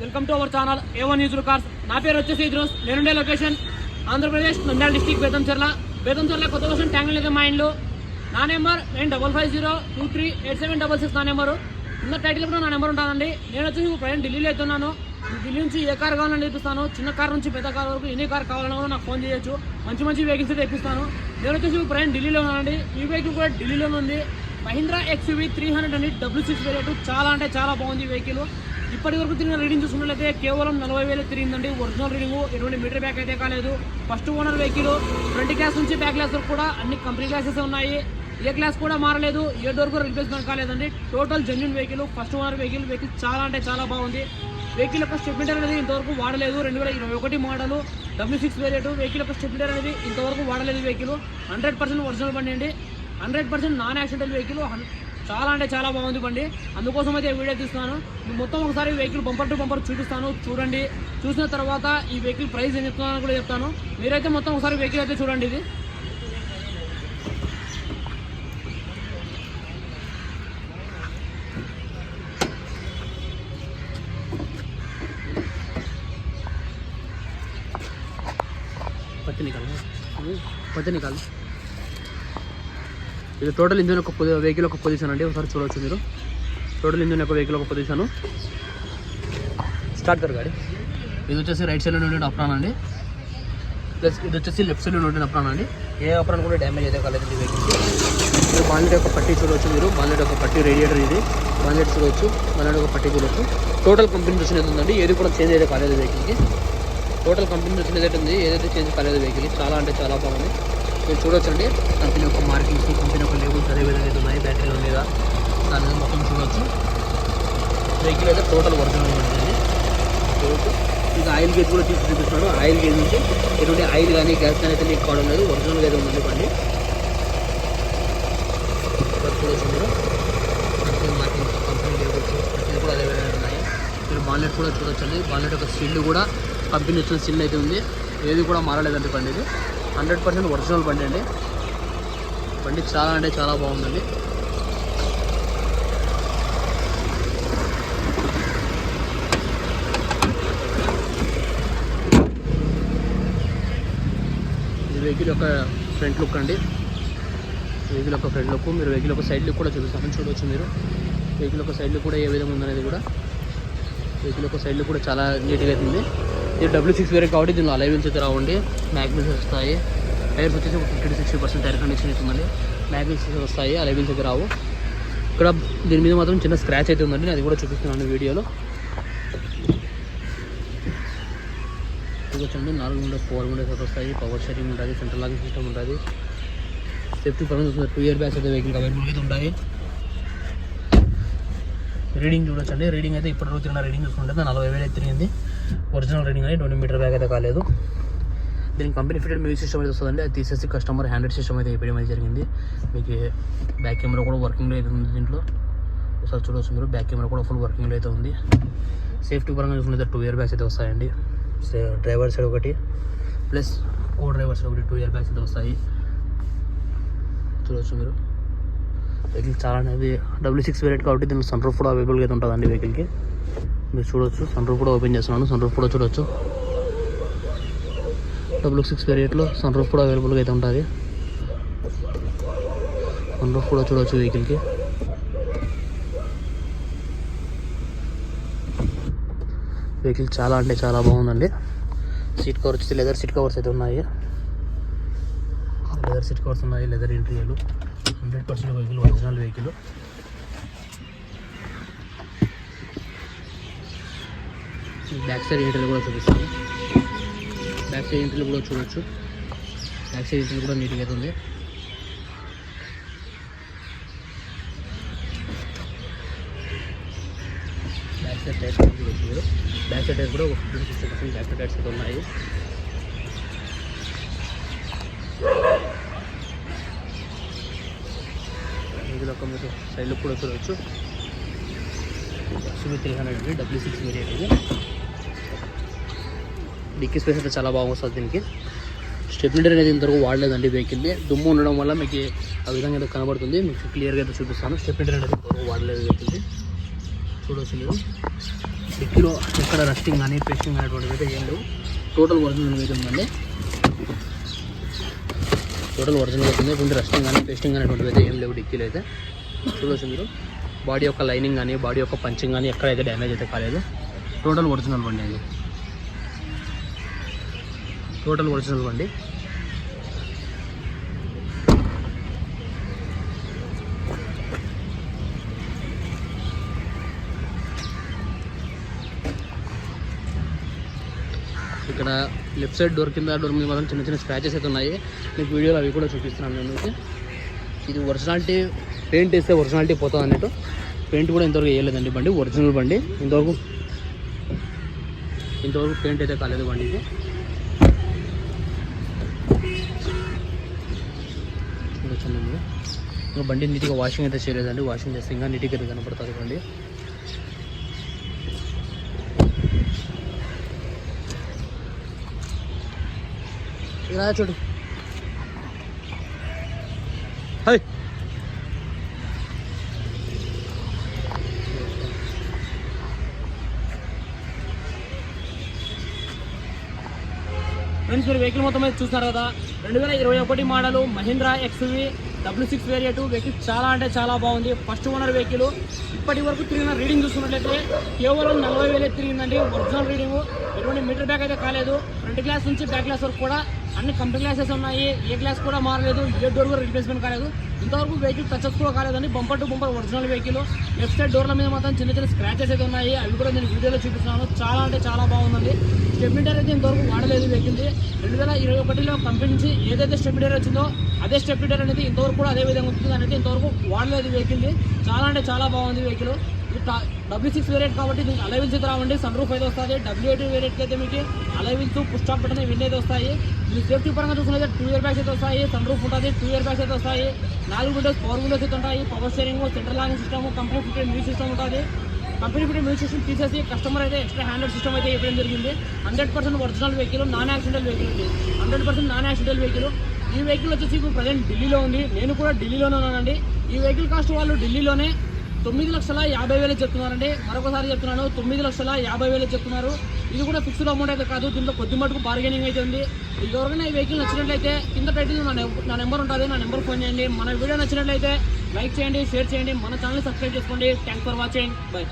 Welcome to our channel A one news cars నా పేరు వచ్చేసి ఇద్రోస్. నేనుండే లొకేషన్. ఆంధ్రప్రదేశ్ నంద్యాల డిస్టిక్ బేతంచెర్ల బేతంచెర్ల కొత్త కోసం ట్యాంక్ లేదు మా ఇండ్లు. నా number nine double five zero two three eight seven double six నా నెంబరు. కింద టైటిల్ కూడా నా నెంబర్ ఉంటుందండి. నేను వచ్చేసి ప్రజెంట్ ఢిల్లీలో అవుతున్నాను ఢిల్లీ నుంచి ఏ కార్ కావాలని తెప్పిస్తాను. చిన్న కార్ నుంచి పెద్ద కార్ వరకు ఎన్ని కార్ కావాలన్నా కూడా నాకు ఫోన్ చేయొచ్చు. మంచి మంచి వెహికల్స్ తెప్పిస్తాను. నేను వచ్చేసి ప్రజెంట్ ఢిల్లీలో ఉన్నానండి. ఈ వెహికల్ కూడా ఢిల్లీలోనే ఉంది. మహీంద్రా ఎక్స్యూవీ త్రీ హండ్రెడ్ అండి డబ్ల్యూ సిక్స్ వేరియట్ చాలా అంటే చాలా బాగుంది వెహికల్ ఇప్పటి వరకు తిరిగిన రీడింగ్ చూసుకున్నట్లయితే కేవలం నలభై వేలు తిరిగిందండి. ఒరిజినల్ రీడింగ్ ఎటువంటి మీటర్ బ్యాక్ అయితే కాలేదు. First owner vehicle front glass నుంచి బ్యాక్ క్లాస్ వరకు కూడా అన్ని కంపెనీ క్లాసెస్ ఉన్నాయి. ఏ క్లాస్ కూడా మారలేదు. ఏ డోర్ కూడా రిప్లేస్మెంట్ కాలేదండి. Total genuine vehicle first owner vehicle vehicle చాలా అంటే చాలా బాగుంది. వెహికల్ యొక్క స్టెప్మీటర్ అనేది ఇంతవరకు వాడలేదు. రెండు వేల ఇరవై ఒకటి model W six variant vehicle యొక్క స్టెప్మీటర్ అనేది ఇంతవరకు వాడలేదు వెహికల్ హండ్రెడ్ పర్సెంట్ ఒరిజినల్ బండి అండి. Hundred percent non accidental vehicle చాలా అంటే చాలా బాగుంది బండి. అందుకోసం అయితే వీడియో తీస్తున్నాను. మొత్తం ఒకసారి వెహికల్ బంపర్ టు బంపర్ చూపిస్తాను. చూడండి. చూసిన తర్వాత ఈ వెహికల్ ప్రైస్ ఏం చెప్తున్నాను కూడా చెప్తాను. మీరైతే మొత్తం ఒకసారి వెహికల్ అయితే చూడండి ఇది. పత్తి నికాలు. పత్తి నికాలు. ఇది టోటల్ ఇంజిన్ ఒక వెహికల్ ఒక పొజిషన్ అండి. ఒకసారి చూడవచ్చు మీరు. టోటల్ ఇంజిన్ ఒక వెహికల్ ఒక పొజిషన్ స్టార్ట్ కర్ గాడి. ఇది వచ్చేసి రైట్ సైడ్ నుండి అప్రాన్ అండి. ప్లస్ ఇది వచ్చేసి లెఫ్ట్ సైడ్ నుండి అప్రాన్ అండి. ఏ అప్రాన్ కూడా డ్యామేజ్ అయితే కాలేదండి వెహికల్ మీరు బాన్లెట్ యొక్క పట్టి చూడవచ్చు మీరు. బాన్లెట్ యొక్క పట్టి రేడియేటర్ ఇది. బాన్లెట్ చూడవచ్చు బాన్లెట్ ఒక పట్టి చూడవచ్చు టోటల్ కంపెనీ వచ్చినది ఉందండి? ఏది కూడా చేంజ్ అయితే కాలేదు వెహికల్కి టోటల్ కంపెనీ వచ్చిన ఏదైతే ఉంది ఏదైతే చేంజ్ కాలేదు వెహికల్ చాలా అంటే చాలా బాగుంది. మీరు చూడొచ్చండి. కంపెనీ యొక్క మార్కింగ్స్ కంపెనీ యొక్క లేబుల్స్ అదే విధంగా అయితే ఉన్నాయి. బ్యాటరీల లేదా దాని మీద మొత్తం చూడొచ్చు. వెహికల్ అయితే టోటల్ ఒరిజినల్ ఉంటుంది ఇంకా ఆయిల్ గేజ్ కూడా తీసి చూపిస్తున్నాడు. ఆయిల్ గేజ్ నుంచి ఎటువంటి ఆయిల్ కానీ గ్యాస్ కానీ అయితే లీక్ కావడం లేదు. ఒరిజినల్గా అయితే ఉందండి బండి ఇక్కడ చూడొచ్చు మీరు. కంపెనీ మార్కింగ్స్ కంపెనీ లేబుల్స్ ప్రతిదీ కూడా అదే విధంగా ఉన్నాయి. మీరు బాన్లెట్ కూడా చూడొచ్చండి. బాన్లెట్ యొక్క సీల్ కూడా కంపెనీ వచ్చిన సీల్ అయితే ఉంది. ఏది కూడా మారలేదండి బండి ఇది హండ్రెడ్ పర్సెంట్ ఒరిజినల్ బండి అండి. బండి చాలా అంటే చాలా బాగుందండి. ఇది వెహికల్ యొక్క ఫ్రంట్ లుక్ అండి. వెహికల్ యొక్క ఫ్రంట్ లుక్ మీరు వెహికల్ యొక్క సైడ్ లుక్ కూడా చూపిస్తాను చూడవచ్చు మీరు. వెహికల్ యొక్క సైడ్ లుక్ కూడా ఏ విధంగా ఉందనేది కూడా. వెహికల్ యొక్క సైడ్ లుక్ కూడా చాలా నీట్గా అవుతుంది ఇది డబ్ల్యూ సిక్స్ వేరే కాబట్టి దీనిలో అలైవెన్స్ అయితే రావండి. మ్యాగ్నెట్స్ వస్తాయి. టైర్స్ వచ్చేసి ఒక fifty sixty percent tyre condition ఇస్తుందండి మ్యాగ్నెట్స్ వస్తాయి అలైవెన్స్ అయితే రావు. ఇక్కడ దీని మీద మాత్రం చిన్న స్క్రాచ్ అయితే ఉందండి. అది కూడా చూపిస్తున్నాను వీడియోలో. చూడొచ్చండి నాలుగు విండోస్ ఫోర్ విండోస్ అయితే వస్తాయి. పవర్ షేరింగ్ ఉంటుంది సెంట్రల్ లాకింగ్ సిస్టమ్ ఉంటుంది సేఫ్టీ పరంగా టూ ఇయర్ బ్యాగ్స్ అయితే వెహికల్ అవైలబుల్ అయితే ఉంటాయి రీడింగ్ చూడొచ్చండి. రీడింగ్ అయితే ఇప్పటి రోజు తిరిగిన రీడింగ్ చూసుకుంటే నలభై వేలు అయితే తిరిగింది ఒరిజినల్ రీడింగ్ అని ట్వంటీ మీటర్ బ్యాగ్ అయితే కాలేదు. దీనికి కంపెనీ ఫిటెడ్ మ్యూజిక్ సిస్టమ్ అయితే వస్తుందండి. అది తీసేసి కస్టమర్ హ్యాండ్రెడ్ సిస్టమ్ అయితే వేయడం అయితే జరిగింది. మీకు బ్యాక్ కెమెరా కూడా వర్కింగ్లో అయితే ఉంది దీంట్లో. ఒకసారి చూడవచ్చు మీరు. బ్యాక్ కెమెరా కూడా ఫుల్ వర్కింగ్లో అయితే ఉంది. సేఫ్టీ పరంగా చూసుకుంటే టూ ఇయర్ బ్యాగ్స్ అయితే వస్తాయండి. డ్రైవర్ సైడ్ ఒకటి. ప్లస్ కో డ్రైవర్ సైడ్ ఒకటి టూ ఇయర్ బ్యాగ్స్ అయితే వస్తాయి. చూడవచ్చు మీరు. వెహికల్ చాలా అనేది డబ్ల్యూ సిక్స్ వేరియట్ కాబట్టి దీనికి సన్ రూఫ్ కూడా అవైలబుల్గా అయితే ఉంటుందండి వెహికల్కి. మీరు చూడొచ్చు సన్ రూఫ్ కూడా ఓపెన్ చేస్తున్నాను సన్ రూఫ్ కూడా చూడొచ్చు. డబ్ల్యూ సిక్స్ వేరియట్లో సన్ రూఫ్ కూడా అవైలబుల్గా అయితే ఉంటుంది సన్ రూఫ్ కూడా చూడొచ్చు వెహికల్కి. వెహికల్ చాలా అంటే చాలా బాగుందండి. సీట్ కవర్ వచ్చి లెదర్ సీట్ కవర్స్ అయితే ఉన్నాయి. లెదర్ సీట్ కవర్స్ ఉన్నాయి leather ఇంటీరియర్లు hundred percent vehicle original vehicle back side ఇంటర్లు కూడా చూపిస్తాను. బ్యాక్ సైడ్ ఇంటర్లు కూడా చూడొచ్చు. బ్యాక్ సైడ్ ఇంటర్లు కూడా నీట్గా అయితే ఉంది. బ్యాక్ సైడ్ టైర్స్ చూడొచ్చు మీరు. బ్యాక్ సైడ్ టైర్స్ కూడా ఒక fifty sixty percent back side tyres అయితే ఉన్నాయి ఇందులో ఒక మీరు సైడ్లో కూడా చూడవచ్చు. XUV three hundred W six variant ఇది. డిక్కీ స్పేస్ అయితే చాలా బాగుంది దీనికి. స్టెబిలిటీ అనేది ఇంతవరకు వాడలేదండి వెహికల్ని. దుమ్ము ఉండడం వల్ల మీకు ఆ విధంగా అయితే కనబడుతుంది. మీకు క్లియర్గా అయితే చూపిస్తాను. స్టెబిలిటీ అనేది ఇంతవరకు వాడలేదు వెహికల్ని. చూడవచ్చు మీరు. డిక్కీలో ఎక్కడ రస్టింగ్ కానీ పేస్టింగ్ అనేటువంటిది అయితే ఏం లేవు. టోటల్ ఒరిజినల్ అయితే ఉందండి. టోటల్ ఒరిజినల్ అవుతుంది ఎటువంటి రస్టింగ్ కానీ పేస్టింగ్ అనేటువంటివి అయితే ఏం లేవు డిక్కీలో అయితే. చూడవచ్చు మీరు. బాడీ యొక్క లైనింగ్ కానీ బాడీ యొక్క పంచింగ్ కానీ ఎక్కడైతే డ్యామేజ్ అయితే కాలేదు. టోటల్ ఒరిజినల్ బండి అండి టోటల్ ఒరిజినల్ బండి. ఇక్కడ లెఫ్ట్ సైడ్ డోర్ కింద డోర్ మీద మాత్రం చిన్న చిన్న స్క్రాచెస్ అయితే ఉన్నాయి. మీకు వీడియోలో అవి కూడా చూపిస్తున్నాను నేను ఇది ఒరిజినాలిటీ పెయింట్ వేస్తే ఒరిజినాలిటీ పోతుంది అన్నట్టు. పెయింట్ కూడా ఇంతవరకు వేయలేదండి బండి ఒరిజినల్ బండి. ఇంతవరకు ఇంతవరకు పెయింట్ అయితే కాలేదు బండికి. ఇంకా బండి. నీట్గా వాషింగ్ అయితే చేయలేదండి. వాషింగ్ చేస్తే ఇంకా నీట్గా అయితే కనపడుతుంది బండి. ఇలా చూడు. ఫ్రెండ్స్ మీరు వెహికల్ మొత్తం అయితే చూస్తారు కదా. రెండు వేల ఇరవై ఒకటి model Mahindra XUV W six variant. Vehicle చాలా అంటే చాలా బాగుంది. First owner vehicle. ఇప్పటి వరకు తిరిగిన రీడింగ్ చూసుకున్నట్లయితే కేవలం నలభై వేలే తిరిగిందండి. Original reading. ఎటువంటి మీటర్ బ్యాక్ అయితే కాలేదు. ఫ్రంట్ గ్లాస్ నుంచి బ్యాక్ గ్లాస్ వరకు కూడా అన్ని కంపెనీ గ్లాసెస్ ఉన్నాయి. ఏ గ్లాస్ కూడా మారలేదు. ఏ డోర్ కూడా రిప్లేస్మెంట్ కాలేదు. ఇంతవరకు వెహికల్ టచెస్ కూడా కాలేదండి. Bumper to bumper original vehicle. Left side డోర్ల మీద మాత్రం చిన్న చిన్న స్క్రాచెస్ అయితే ఉన్నాయి. అవి కూడా నేను వీడియోలో చూపిస్తున్నాను. చాలా అంటే చాలా బాగుందండి. స్టెబిలిటర్ అయితే ఇంతవరకు వాడలేదు వెహికల్ది రెండు వేల ఇరవై ఒకటిలో కంపెనీ నుంచి ఏదైతే స్టెబిలిటర్ వచ్చిందో అదే స్టెబిలిటర్ అనేది ఇంతవరకు కూడా అదే విధంగా ఉంటుంది అనేది ఇంతవరకు వాడలేదు వెహికల్ది చాలా అంటే చాలా బాగుంది వెహికల్. డబ్ల్యూ సిక్స్ వేరియట్ కాబట్టి దీనికి అలవిల్స్ రావండి. సన్ రూఫ్ అయితే వస్తుంది. డబ్ల్యూ ఎయిట్ వేరియట్కి అయితే మీకు అలవిల్స్ పుష్టాప్ బటన్ ఇవన్నీ అయితే వస్తాయి. మీ సేఫ్టీ పరంగా చూసుకుంటే టూ ఇయర్ బ్యాగ్స్ అయితే వస్తాయి. సన్ రూఫ్ ఉంటుంది. టూ ఇయర్ బ్యాగ్స్ అయితే వస్తాయి. నాలుగు విండోస్ ఫోర్ విండోస్ అయితే ఉంటాయి. Power steering central locking system company fitted system ఉంటుంది. కంపెనీ ఇప్పుడు మ్యూజిక్ సిస్టమ్ తీసేసి కస్టమర్ అయితే ఎక్స్ట్రా హ్యాండెడ్ సిస్టమ్ అయితే ఇవ్వడం జరిగింది. Hundred percent original vehicle non accidental vehicle ఉంది hundred percent non accidental vehicle. ఈ వెహికల్ వచ్చేసి ఇప్పుడు ప్రజెంట్ ఢిల్లీలో ఉంది. నేను కూడా ఢిల్లీలోనే ఉన్నానండి. ఈ వెహికల్ కాస్ట్ వాళ్ళు ఢిల్లీలోనే తొమ్మిది లక్షల యాభై వేలు చెప్తున్నారండి. మరొకసారి చెప్తున్నాను తొమ్మిది లక్షల యాభై వేలు చెప్తున్నారు. ఇది కూడా ఫిక్స్డ్ అమౌంట్ అయితే కాదు దీంట్లో కొద్ది మటుకు బార్గెనింగ్ అయితే ఉంది. ఇది ఎవరికైనా ఈ వెహికల్ నచ్చినట్లయితే కింద టైటిల్ నా నా నెంబర్ ఉంటుంది నా నెంబర్ ఫోన్ చేయండి. మన వీడియో నచ్చినట్లయితే లైక్ చేయండి షేర్ చేయండి. మన ఛానల్ సబ్స్క్రైబ్ చేసుకోండి. Thanks for watching. బై